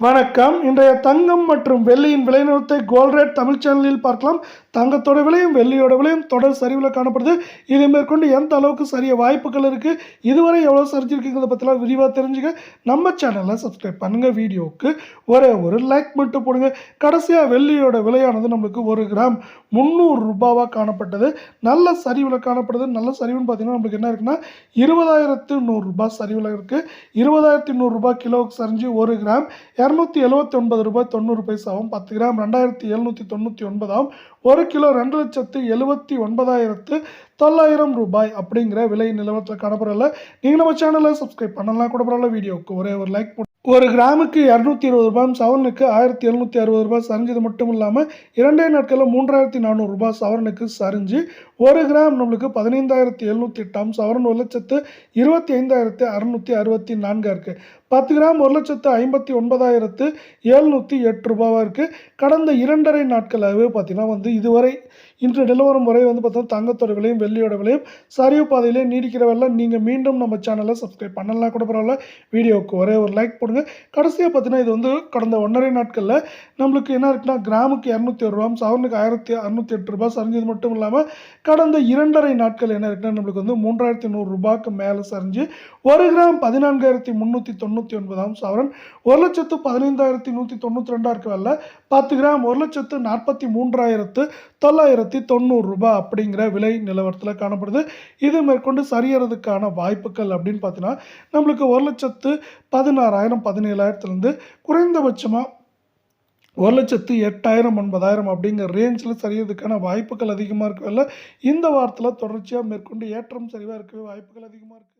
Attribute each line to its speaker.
Speaker 1: வணக்கம். இன்றைய தங்கம் மற்றும் வெள்ளியின் விலை நிறுவனத்தை கோல்ட் ரேட் தமிழ் சேனலில் பார்க்கலாம். தங்கத்தோட விலையும் வெள்ளியோட விலையும் தொடர் சரிவில் காணப்படுது. இதை மேற்கொண்டு எந்த அளவுக்கு சரிய வாய்ப்புகள் இருக்குது இதுவரை எவ்வளோ சரிஞ்சிருக்குங்கிறத பற்றிலாம் விரிவாக தெரிஞ்சுக்க நம்ம சேனலை சப்ஸ்கிரைப் பண்ணுங்கள் வீடியோவுக்கு ஒரே ஒரு லைக் மட்டும் போடுங்க. கடைசியாக வெள்ளியோட விலையானது நம்மளுக்கு ஒரு கிராம் முந்நூறு ரூபாவாக காணப்பட்டது. நல்ல சரிவில் காணப்படுது. நல்ல சரிவுன்னு பார்த்தீங்கன்னா நம்மளுக்கு என்ன இருக்குன்னா இருபதாயிரத்து நூறுரூபா சரிவில் இருக்குது இருபதாயிரத்தி நூறுரூபா கிலோவுக்கு சரிஞ்சு ஒரு கிராம் இரநூத்தி எழுபத்தி ஒன்பது ரூபாய் தொண்ணூறு பைசாவும் பத்து கிராம் ரெண்டாயிரத்தி எழுநூற்றி தொண்ணூற்றி ஒன்பதாகவும் ஒரு கிலோ ரெண்டு லட்சத்து எழுபத்தி ஒன்பதாயிரத்து தொள்ளாயிரம் ரூபாய் அப்படிங்கிற விலை நிலவரத்தில் காணப்படல. நீங்கள் நம்ம சேனலை சப்ஸ்கிரைப் பண்ணலாம் கூட பரவாயில்ல வீடியோவுக்கு ஒரே ஒரு லைக் ஒரு கிராமுக்கு இரநூத்தி இருபது ரூபாயும் சவரனுக்கு ஆயிரத்தி எழுநூற்றி அறுபது ரூபாய் சரிஞ்சது மட்டும் இல்லாமல் இரண்டே நாட்களில் மூன்றாயிரத்தி நானூறு ரூபாய் சவரனுக்கு சரிஞ்சு ஒரு கிராம் நம்மளுக்கு பதினைந்தாயிரத்தி எழுநூற்றி எட்டாம் சவரன் ஒரு லட்சத்து இருபத்தி ஐந்தாயிரத்து அறுநூற்றி அறுபத்தி நான்காக இருக்குது பத்து கிராம் ஒரு லட்சத்து ஐம்பத்தி ஒன்பதாயிரத்து எழுநூற்றி எட்டு ரூபாவாக இருக்குது கடந்த இரண்டரை நாட்களாகவே பார்த்திங்கன்னா வந்து இதுவரை இன்று நிலவரம் முறை வந்து பார்த்தோம்னா தங்கத்தோட விலையும் வெள்ளியோட விலையும் சரிவு பாதையிலே நீடிக்கிறவெல்லாம் நீங்கள் மீண்டும் நம்ம சேனலை சப்ஸ்கிரைப் பண்ணலாம் கூட பரவாயில்ல. வீடியோவுக்கு ஒரே ஒரு லைக் கொடுங்க கடைசியாக பார்த்தீங்கன்னா இது வந்து கடந்த ஒன்றரை நாட்களில் நம்மளுக்கு என்ன இருக்குன்னா கிராமுக்கு இரநூத்தி ஒரு ரூபா சவரனுக்கு ஆயிரத்தி அறுநூத்தி எட்டு ரூபாய் சரிஞ்சது மட்டும் இல்லாமல் கடந்த இரண்டரை நாட்கள் என்ன இருக்குன்னா நம்மளுக்கு வந்து மூன்றாயிரத்தி நூறு ரூபாய்க்கு மேலே சரிஞ்சு ஒரு கிராம் பதினான்காயிரத்தி முந்நூற்றி தொண்ணூற்றி ஒன்பதாம் சவரன் ஒரு லட்சத்து பதினைந்தாயிரத்தி நூற்றி தொண்ணூற்றி ரெண்டாக இருக்க வரல பத்து கிராம் ஒரு லட்சத்து நாற்பத்தி மூன்றாயிரத்து தொள்ளாயிரத்தி தொண்ணூறு ரூபாய் அப்படிங்கிற விலை நிலவரத்தில் காணப்படுது. இது மேற்கொண்டு சரியறதுக்கான வாய்ப்புகள் அப்படின்னு பார்த்தீங்கன்னா நம்மளுக்கு ஒரு லட்சத்து பதினாறாயிரம் பதினேழாயிரத்துலேருந்து குறைந்தபட்சமாக ஒரு லட்சத்து எட்டாயிரம் ஒன்பதாயிரம் அப்படிங்கிற ரேஞ்சில் சரியறதுக்கான வாய்ப்புகள் அதிகமாக இருக்கவில்லை இந்த வாரத்தில் தொடர்ச்சியாக மேற்கொண்டு ஏற்றம் சரிவாக இருக்கவே வாய்ப்புகள் அதிகமாக இருக்குது